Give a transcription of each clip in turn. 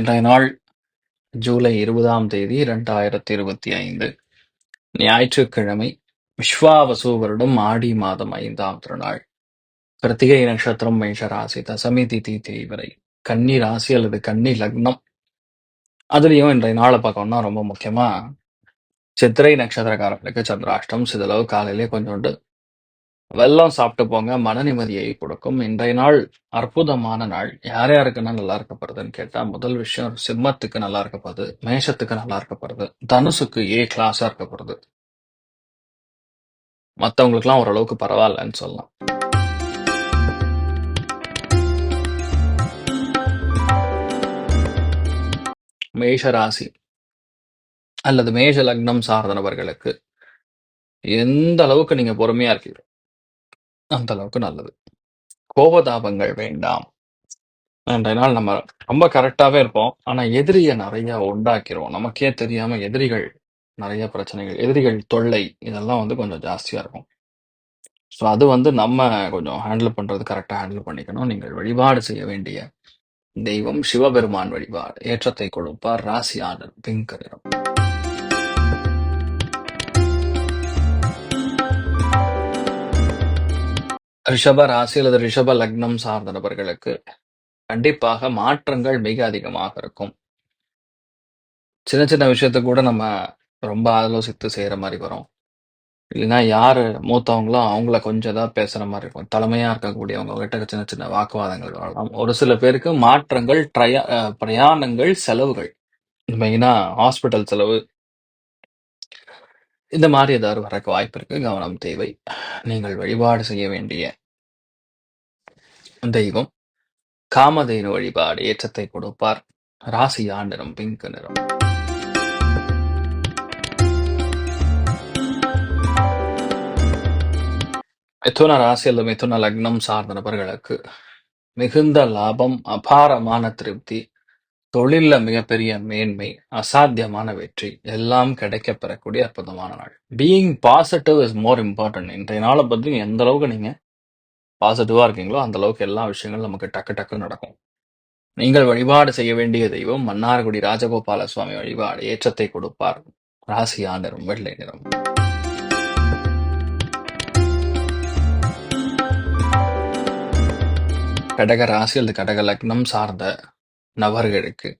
இன்றைய நாள் ஜூலை இருபதாம் தேதி இரண்டாயிரத்தி இருபத்தி ஐந்து. ஞாயிற்றுக்கிழமை விஸ்வாவசு வருடம் ஆடி மாதம் ஐந்தாம் திருநாள். கிருத்திகை நட்சத்திரம் மேஷ ராசி தசமி திதி தேய்வரை கன்னி ராசி அல்லது கன்னி லக்னம். அதுலேயும் இன்றைய நாளை பார்க்கணும்னா ரொம்ப முக்கியமா சித்திரை நட்சத்திரக்காரர்களுக்கு சந்திராஷ்டம் சிதளவு காலையிலே கொஞ்சோண்டு வெள்ளம் சாப்பிட்டு போங்க மன நிம்மதியை கொடுக்கும். இன்றைய நாள் அற்புதமான நாள். யார் யாருக்குன்னா நல்லா இருக்க போறதுன்னு கேட்டா முதல் விஷயம் சிம்மத்துக்கு நல்லா இருக்க போகுது மேஷத்துக்கு நல்லா இருக்க போறது தனுசுக்கு ஏ கிளாஸா இருக்க போறது. மற்றவங்களுக்குலாம் ஓரளவுக்கு பரவாயில்லன்னு சொல்லலாம். மேஷ ராசி அல்லது மேஷ லக்னம் சார்ந்த நபர்களுக்கு எந்த அளவுக்கு நீங்க பொறுமையா இருக்கீங்க? அந்த அளவுக்கு நல்லது. கோபதாபங்கள் வேண்டாம். அன்றைய நாள் நம்ம ரொம்ப கரெக்டாவே இருப்போம். ஆனா எதிரியை நிறைய உண்டாக்கிருவோம். நமக்கே தெரியாம எதிரிகள் நிறைய பிரச்சனைகள் எதிரிகள் தொல்லை இதெல்லாம் வந்து கொஞ்சம் ஜாஸ்தியா இருக்கும். ஸோ அது வந்து நம்ம கொஞ்சம் ஹேண்டில் பண்றது கரெக்டாக ஹேண்டில் பண்ணிக்கணும். நீங்கள் வழிபாடு செய்ய வேண்டிய தெய்வம் சிவபெருமான் வழிபாடு. ஏற்றத்தை கொடுப்பார். ராசி ஆடல் பிங்க் நிறம் ரிஷப ராசி அல்லது ரிஷப லக்னம் சார்ந்த நபர்களுக்கு கண்டிப்பாக மாற்றங்கள் மிக அதிகமாக இருக்கும். சின்ன சின்ன விஷயத்த கூட நம்ம ரொம்ப ஆலோசித்து செய்யற மாதிரி வரும். இல்லைன்னா யாரு மூத்தவங்களோ அவங்கள கொஞ்சம் தான் பேசுற மாதிரி இருக்கும். தலைமையா இருக்கக்கூடியவங்க கிட்ட சின்ன சின்ன வாக்குவாதங்கள் வரலாம். ஒரு சில பேருக்கு மாற்றங்கள் ட்ரயா அஹ் பிரயாணங்கள் செலவுகள். மெயினா ஹாஸ்பிட்டல் செலவு. இந்த மாதிரி ஏதாவது வரக்கு வாய்ப்பு இருக்கு. கவனம் தேவை. நீங்கள் வழிபாடு செய்ய வேண்டிய தெய்வம் காமதேனு வழிபாடு ஏற்றத்தை கொடுப்பார். ராசி நிறம் பிங்க் நிறம். மிதுன ராசி அல்லது மிதுன லக்னம் சார்ந்த நபர்களுக்கு மிகுந்த லாபம் அபாரமான திருப்தி தொழில்ல மிகப்பெரிய மேன்மை அசாத்தியமான வெற்றி எல்லாம் கிடைக்க பெறக்கூடிய அற்புதமான நாள். Being positive is more important இன்றைய நாளை பத்தி எந்த அளவுக்கு நீங்க பாசிட்டிவாக இருக்கீங்களோ அந்த அளவுக்கு எல்லா விஷயங்களும் நமக்கு டக்கு டக்கு நடக்கும். நீங்கள் வழிபாடு செய்ய வேண்டிய தெய்வம் மன்னார்குடி ராஜகோபால சுவாமி வழிபாடு. ஏற்றத்தை கொடுப்பார். ராசியா நிறம் வெள்ளை நிறம். கடக ராசி அல்லது கடக லக்னம் சார்ந்த நபர்களுக்கு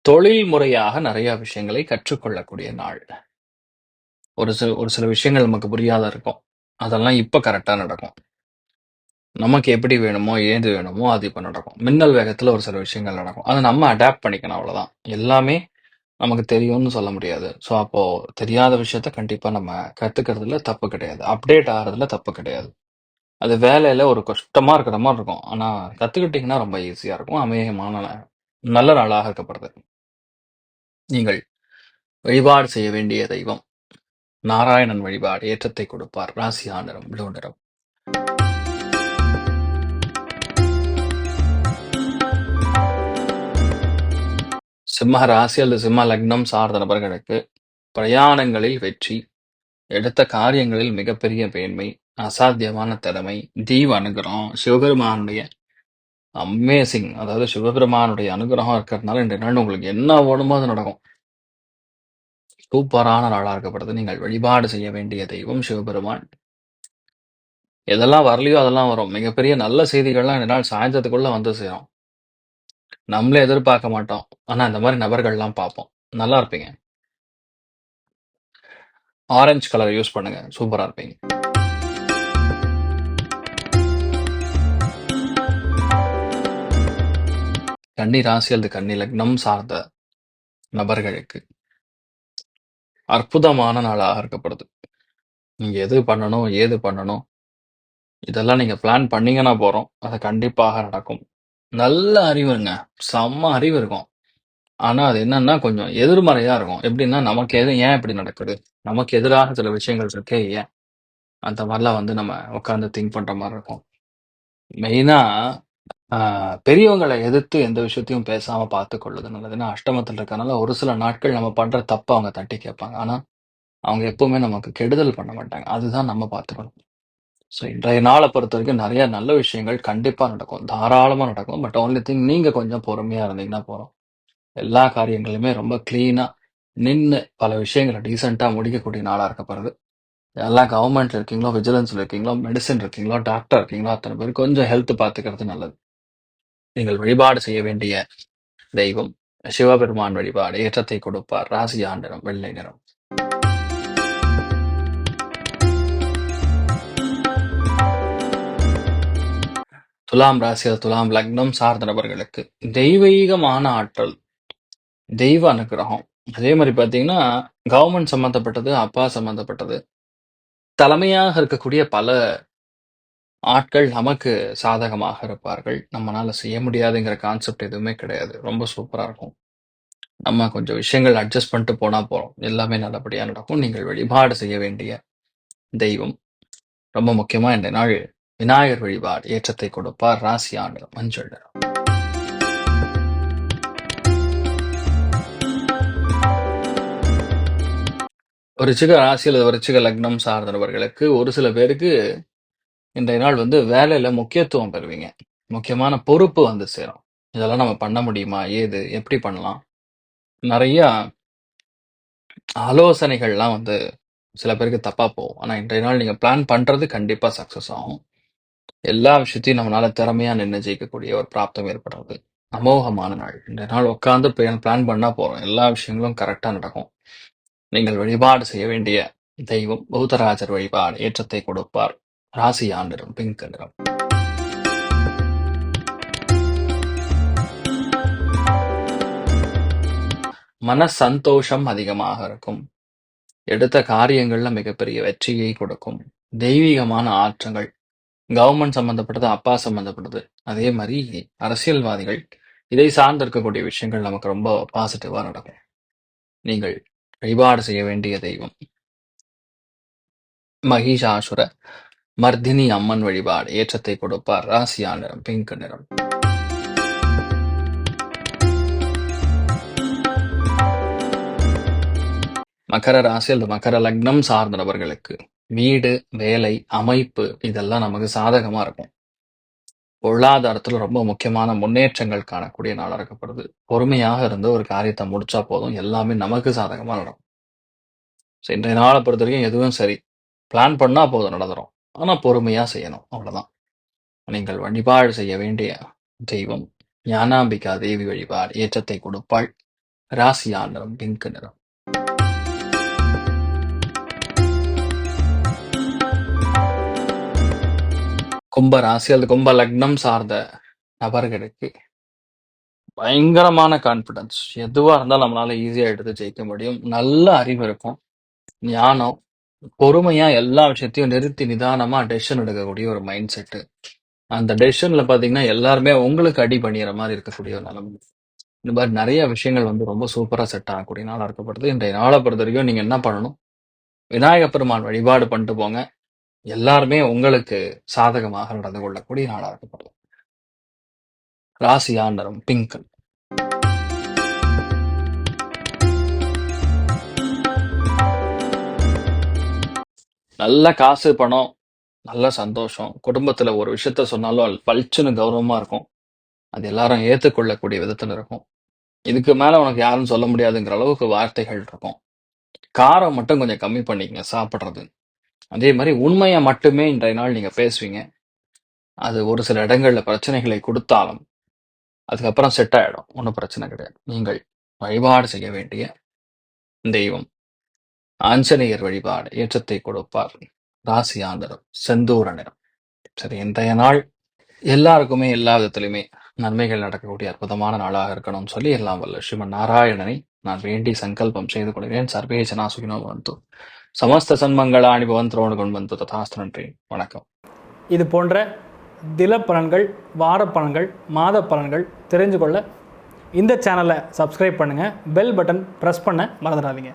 தொழில் முறையாக நிறைய விஷயங்களை கற்றுக்கொள்ளக்கூடிய நாள். ஒரு சில ஒரு சில விஷயங்கள் நமக்கு புரியாத இருக்கும். அதெல்லாம் இப்ப கரெக்டா நடக்கும். நமக்கு எப்படி வேணுமோ ஏது வேணுமோ அது இப்போ நடக்கும். மின்னல் வேகத்தில் ஒரு சில விஷயங்கள் நடக்கும். அதை நம்ம அடாப்ட் பண்ணிக்கணும் அவ்வளோதான் எல்லாமே நமக்கு தெரியும்னு சொல்ல முடியாது. ஸோ அப்போ தெரியாத விஷயத்த கண்டிப்பாக நம்ம கத்துக்கிறதுல தப்பு கிடையாது. அப்டேட் ஆகிறதுல தப்பு கிடையாது. அது வேலையில ஒரு கஷ்டமா இருக்கிற மாதிரி இருக்கும். ஆனால் கற்றுக்கிட்டிங்கன்னா ரொம்ப ஈஸியாக இருக்கும். அமேகமான நல்ல நாளாக இருக்கப்படுது. நீங்கள் வழிபாடு செய்ய வேண்டிய தெய்வம். நாராயணன் வழிபாடு ஏற்றத்தை கொடுப்பார். ராசி ஆண்டரம் ப்ளூ நிறம். சிம்ம ராசி அல்லது சிம்ம லக்னம் சார்ந்த நபர்களுக்கு பிரயாணங்களில் வெற்றி எடுத்த காரியங்களில் மிகப்பெரிய மேன்மை அசாத்தியமான திறமை தீவ அனுகிரகம் சிவபெருமானுடைய அமேசிங் அதாவது சிவபெருமானுடைய அனுகிரகம் இருக்கிறதுனால இன்றைய நாள் உங்களுக்கு என்ன ஓடுமோ அது நடக்கும் சூப்பரான நாளாக இருக்கப்படுது நீங்கள் வழிபாடு செய்ய வேண்டிய தெய்வம் சிவபெருமான் எதெல்லாம் வரலையோ அதெல்லாம் வரும். மிகப்பெரிய நல்ல செய்திகள்லாம் இந்த நாள் சாயந்தரத்துக்குள்ள வந்து சேரும். நம்மளே எதிர்பார்க்க மாட்டோம். ஆனா இந்த மாதிரி நபர்கள்லாம் பார்ப்போம். நல்லா இருப்பீங்க. ஆரஞ்சு கலர் யூஸ் பண்ணுங்க. சூப்பரா இருப்பீங்க. கன்னி ராசி அல்லது கன்னி லக்னம் சார்ந்த நபர்களுக்கு அற்புதமான நாளாக இருக்கப்படுது. நீங்க எது பண்ணணும், ஏது பண்ணணும், இதெல்லாம் நீங்க பிளான் பண்ணீங்கன்னா போறோம். அது கண்டிப்பாக நடக்கும். நல்ல அறிவுங்க. செம்ம அறிவு இருக்கும். ஆனா அது என்னன்னா கொஞ்சம் எதிர்மறையா இருக்கும். எப்படின்னா நமக்கு எது ஏன் இப்படி நடக்குது? நமக்கு எதிராக சில விஷயங்கள் இருக்கே ஏன்? அந்த மாதிரிலாம் வந்து நம்ம உட்கார்ந்து திங்க் பண்ற மாதிரி இருக்கும். மெயினா ஆஹ் பெரியவங்களை எதிர்த்து எந்த விஷயத்தையும் பேசாம பார்த்துக்கொள்ளது நல்லது. ஏன்னா அஷ்டமத்தில் இருக்கனால ஒரு சில நாட்கள் நம்ம பண்ற தப்பை அவங்க தட்டி கேட்பாங்க. ஆனா, அவங்க எப்பவுமே நமக்கு கெடுதல் பண்ண மாட்டாங்க. அதுதான் நம்ம பார்த்துக்கணும். ஸோ இன்றைய நாளை பொறுத்த வரைக்கும் நிறைய நல்ல விஷயங்கள் கண்டிப்பாக நடக்கும். தாராளமாக நடக்கும். பட் ஒன்லி திங் நீங்கள் கொஞ்சம் பொறுமையாக இருந்தீங்கன்னா போதும். எல்லா காரியங்களுமே ரொம்ப க்ளீனாக நின்று பல விஷயங்களை டீசெண்டாக முடிக்கக்கூடிய நாளாக இருக்கப்படுது. எல்லாம் கவர்மெண்ட்ல இருக்கீங்களோ, விஜிலன்ஸ்ல இருக்கீங்களோ, மெடிசன் இருக்கீங்களோ, டாக்டர் இருக்கீங்களோ, அத்தனை பேர் கொஞ்சம் ஹெல்த் பார்த்துக்கிறது நல்லது. நீங்கள் வழிபாடு செய்ய வேண்டிய தெய்வம் சிவபெருமான் வழிபாடு ஏற்றத்தை கொடுப்பார். ராசி ஆண்டனம் வெள்ளை நிறம். துலாம் ராசி துலாம் லக்னம் சார்ந்த நபர்களுக்கு தெய்வீகமான ஆற்றல், தெய்வ அனுகிரகம் அதே மாதிரி பார்த்தீங்கன்னா, கவர்மெண்ட் சம்மந்தப்பட்டது, அப்பா சம்மந்தப்பட்டது. தலைமையாக இருக்கக்கூடிய பல ஆட்கள் நமக்கு சாதகமாக இருப்பார்கள். நம்மனால செய்ய முடியாதுங்கிற கான்செப்ட் எதுவுமே கிடையாது. ரொம்ப சூப்பரா இருக்கும். நம்ம கொஞ்சம் விஷயங்கள் அட்ஜஸ்ட் பண்ணிட்டு போனா போகிறோம் எல்லாமே நல்லபடியா நடக்கும். நீங்கள் வழிபாடு செய்ய வேண்டிய தெய்வம் ரொம்ப முக்கியமா இந்த நாள் விநாயகர் வழிபாடு ஏற்றத்தை கொடுப்பார். ராசி ஆண்டு மஞ்சள் நிறம். விருச்சிக ராசி அல்லது விருச்சிக லக்னம் சார்ந்தவர்களுக்கு ஒரு சில பேருக்கு இன்றைய நாள் வந்து வேலையில முக்கியத்துவம் பெறுவீங்க. முக்கியமான பொறுப்பு வந்து சேரும். இதெல்லாம் நம்ம பண்ண முடியுமா? ஏது? எப்படி பண்ணலாம்? நெறையா ஆலோசனைகள்லாம் வந்து சில பேருக்கு தப்பா போகும். ஆனா இன்றைய நாள் நீங்க பிளான் பண்றது கண்டிப்பா சக்சஸ் ஆகும். எல்லா விஷயத்தையும் நம்மளால திறமையா நின்னு ஜெயிக்கக்கூடிய ஒரு பிராப்தம் ஏற்படுறது. அமோகமான நாள். இந்த நாள் உட்கார்ந்து பிளான் பண்ணா போறோம் எல்லா விஷயங்களும் கரெக்டா நடக்கும். நீங்கள் வழிபாடு செய்ய வேண்டிய தெய்வம் பௌத்தராஜர் வழிபாடு ஏற்றத்தை கொடுப்பார். ராசி ஆண்டிடம் பிங்க் நிறம். மன சந்தோஷம் அதிகமாக இருக்கும். எடுத்த காரியங்கள்ல மிகப்பெரிய வெற்றியை கொடுக்கும். தெய்வீகமான ஆற்றங்கள். கவர்மெண்ட் சம்மந்தப்பட்டது, அப்பா சம்பந்தப்பட்டது அதே மாதிரி அரசியல்வாதிகள். இதை சார்ந்து இருக்கக்கூடிய விஷயங்கள் நமக்கு ரொம்ப பாசிட்டிவா நடக்கும். நீங்கள் வழிபாடு செய்ய வேண்டிய தெய்வம் மகிஷாசுர மர்தினி அம்மன் வழிபாடு ஏற்றத்தை கொடுப்பார். ராசியா நிறம் பிங்க் நிறம். மகர ராசி அல்லது மகர லக்னம் சார்ந்த நபர்களுக்கு வீடு, வேலை, அமைப்பு இதெல்லாம் நமக்கு சாதகமா இருக்கும். பொருளாதாரத்துல ரொம்ப முக்கியமான முன்னேற்றங்கள் காணக்கூடிய நாளா இருக்கப்படுது. பொறுமையாக இருந்து ஒரு காரியத்த முடிச்சா போதும். எல்லாமே நமக்கு சாதகமா நடக்கும். ஸோ இன்றைய நாள பொறுத்தவரைக்கும் எதுவும் சரி. பிளான் பண்ணா போதும் நடந்துரும். ஆனா பொறுமையா செய்யணும். அவ்வளவுதான். நீங்கள் வழிபாடு செய்ய வேண்டிய தெய்வம் ஞானாம்பிகா தேவி வழிபாடு ஏற்றத்தை கொடுப்பாள். ராசியா நிறம் பிங்க் நிறம். கும்ப ராசி அல்லது கும்ப லக்னம் சார்ந்த நபர்களுக்கு பயங்கரமான கான்ஃபிடன்ஸ். எதுவாக இருந்தாலும் நம்மளால ஈஸியாக எடுத்து ஜெயிக்க முடியும். நல்ல அறிவு இருக்கும். ஞானம், பொறுமையா எல்லா விஷயத்தையும் நிறுத்தி நிதானமா டெசிஷன் எடுக்கக்கூடிய ஒரு மைண்ட் செட்டு அந்த டெசிஷன்ல பார்த்தீங்கன்னா, எல்லாருமே உங்களுக்கு அடி பண்ணிடுற மாதிரி இருக்கக்கூடிய ஒரு நிலைமை. இந்த மாதிரி நிறைய விஷயங்கள் வந்து ரொம்ப சூப்பரா செட் ஆகக்கூடிய நாளா இருக்கப்படுது. இன்றைய நாளை பொறுத்த வரைக்கும் நீங்க என்ன பண்ணணும்? விநாயகப் பெருமான் வழிபாடு பண்ணிட்டு போங்க. எல்லாருமே உங்களுக்கு சாதகமாக நடந்து கொள்ளக்கூடிய நாளாக இருக்கப்படுது. ராசி ஆண்டரம் பிங்கல் நல்ல காசு, பணம், நல்ல சந்தோஷம். குடும்பத்துல ஒரு விஷயத்த சொன்னாலும் அது பளிச்சுன்னு கௌரவமா இருக்கும். அது எல்லாரும் ஏத்துக்கொள்ளக்கூடிய விதத்துல இருக்கும். இதுக்கு மேல உனக்கு யாரும் சொல்ல முடியாதுங்கிற அளவுக்கு வார்த்தைகள் இருக்கும். காரம் மட்டும் கொஞ்சம் கம்மி பண்ணிக்கங்க சாப்பிட்றது அதே மாதிரி உண்மையை மட்டுமே இன்றைய நாள் நீங்க பேசுவீங்க. அது ஒரு சில இடங்கள்ல பிரச்சனைகளை கொடுத்தாலும் அதுக்கப்புறம் செட் ஆயிடும். ஒன்றும் பிரச்சனை கிடையாது. நீங்கள் வழிபாடு செய்ய வேண்டிய தெய்வம். ஆஞ்சநேயர் வழிபாடு ஏற்றத்தை கொடுப்பார். ராசி ஆண்டரும் செந்தூர நிறம். சரி இன்றைய நாள் எல்லாருக்குமே எல்லா விதத்திலுமே நன்மைகள் நடக்கக்கூடிய அற்புதமான நாளாக இருக்கணும்னு சொல்லி எல்லாம் வல்ல. ஸ்ரீமன் நாராயணனை நான் வேண்டி சங்கல்பம் செய்து கொள்கிறேன். சர்வே சுகினோ வந்து சமஸ்த சன்மங்களாணி பவன் திரோணு கொண்டு வந்து ததாஸ்து நன்றி. வணக்கம். இது போன்ற தில பலன்கள் வார பலன்கள் மாத பலன்கள் தெரிஞ்சு கொள்ள இந்த சேனலை சப்ஸ்கிரைப் பண்ணுங்கள் பெல் பட்டன் ப்ரெஸ் பண்ண மறந்துடாதீங்க.